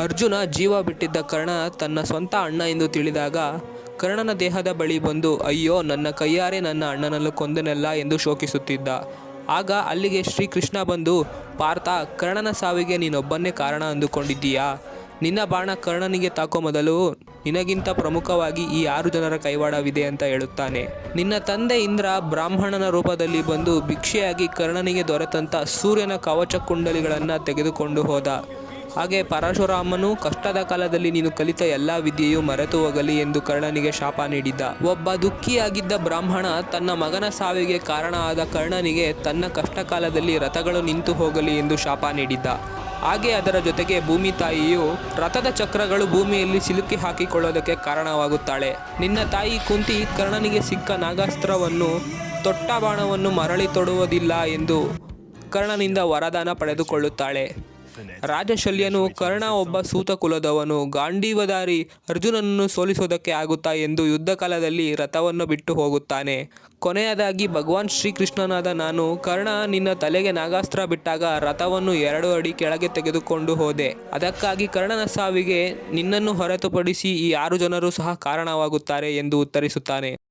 ಅರ್ಜುನ ಜೀವ ಬಿಟ್ಟಿದ್ದ ಕರ್ಣ ತನ್ನ ಸ್ವಂತ ಅಣ್ಣ ಎಂದು ತಿಳಿದಾಗ, ಕರ್ಣನ ದೇಹದ ಬಳಿ ಬಂದು, ಅಯ್ಯೋ, ನನ್ನ ಕೈಯಾರೆ ನನ್ನ ಅಣ್ಣನಲ್ಲೂ ಕೊಂದನೆಲ್ಲ ಎಂದು ಶೋಕಿಸುತ್ತಿದ್ದ. ಆಗ ಅಲ್ಲಿಗೆ ಶ್ರೀಕೃಷ್ಣ ಬಂದು, ಪಾರ್ಥ, ಕರ್ಣನ ಸಾವಿಗೆ ನೀನೊಬ್ಬನ್ನೇ ಕಾರಣ ಅಂದುಕೊಂಡಿದ್ದೀಯಾ? ನಿನ್ನ ಬಾಣ ಕರ್ಣನಿಗೆ ತಾಕೋ ಮೊದಲು, ನಿನಗಿಂತ ಪ್ರಮುಖವಾಗಿ ಈ ಆರು ಜನರ ಕೈವಾಡವಿದೆ ಅಂತ ಹೇಳುತ್ತಾನೆ. ನಿನ್ನ ತಂದೆ ಇಂದ್ರ ಬ್ರಾಹ್ಮಣನ ರೂಪದಲ್ಲಿ ಬಂದು ಭಿಕ್ಷೆಯಾಗಿ ಕರ್ಣನಿಗೆ ದೊರೆತಂಥ ಸೂರ್ಯನ ಕವಚ ಕುಂಡಲಿಗಳನ್ನು ತೆಗೆದುಕೊಂಡು ಹೋದ. ಹಾಗೆ ಪರಶುರಾಮನು ಕಷ್ಟದ ಕಾಲದಲ್ಲಿ ನೀನು ಕಲಿತ ಎಲ್ಲ ವಿದ್ಯೆಯು ಮರೆತು ಹೋಗಲಿ ಎಂದು ಕರ್ಣನಿಗೆ ಶಾಪ ನೀಡಿದ್ದ. ಒಬ್ಬ ದುಃಖಿಯಾಗಿದ್ದ ಬ್ರಾಹ್ಮಣ ತನ್ನ ಮಗನ ಸಾವಿಗೆ ಕಾರಣ ಆದ ಕರ್ಣನಿಗೆ ತನ್ನ ಕಷ್ಟ ಕಾಲದಲ್ಲಿ ರಥಗಳು ನಿಂತು ಹೋಗಲಿ ಎಂದು ಶಾಪ ನೀಡಿದ್ದ. ಹಾಗೆ ಅದರ ಜೊತೆಗೆ ಭೂಮಿ ತಾಯಿಯು ರಥದ ಚಕ್ರಗಳು ಭೂಮಿಯಲ್ಲಿ ಸಿಲುಕಿ ಹಾಕಿಕೊಳ್ಳೋದಕ್ಕೆ ಕಾರಣವಾಗುತ್ತಾಳೆ. ನಿನ್ನ ತಾಯಿ ಕುಂತಿ ಕರ್ಣನಿಗೆ ಸಿಕ್ಕ ನಾಗಾಸ್ತ್ರವನ್ನು, ತೊಟ್ಟ ಬಾಣವನ್ನು ಮರಳಿ ತೊಡುವುದಿಲ್ಲ ಎಂದು ಕರ್ಣನಿಂದ ವರದಾನ ಪಡೆದುಕೊಳ್ಳುತ್ತಾಳೆ. ರಾಜಶಲ್ಯನು ಕರ್ಣ ಒಬ್ಬ ಸೂತ ಕುಲದವನು. ಗಾಂಡೀವಧಾರಿ ಅರ್ಜುನನನ್ನು ಸೋಲಿಸೋದಕ್ಕೆ ಆಗುತ್ತಾ ಎಂದು ಯುದ್ಧ ಕಾಲದಲ್ಲಿ ರಥವನ್ನು ಬಿಟ್ಟು ಹೋಗುತ್ತಾನೆ. ಕೊನೆಯದಾಗಿ ಭಗವಾನ್ ಶ್ರೀಕೃಷ್ಣನಾದ ನಾನು ಕರ್ಣ ನಿನ್ನ ತಲೆಗೆ ನಾಗಾಸ್ತ್ರ ಬಿಟ್ಟಾಗ ರಥವನ್ನು ಎರಡು ಅಡಿ ಕೆಳಗೆ ತೆಗೆದುಕೊಂಡು ಹೋದೆ. ಅದಕ್ಕಾಗಿ ಕರ್ಣನ ಸಾವಿಗೆ ನಿನ್ನನ್ನು ಹೊರತುಪಡಿಸಿ ಈ ಆರು ಜನರು ಸಹ ಕಾರಣವಾಗುತ್ತಾರೆ ಎಂದು ಉತ್ತರಿಸುತ್ತಾನೆ.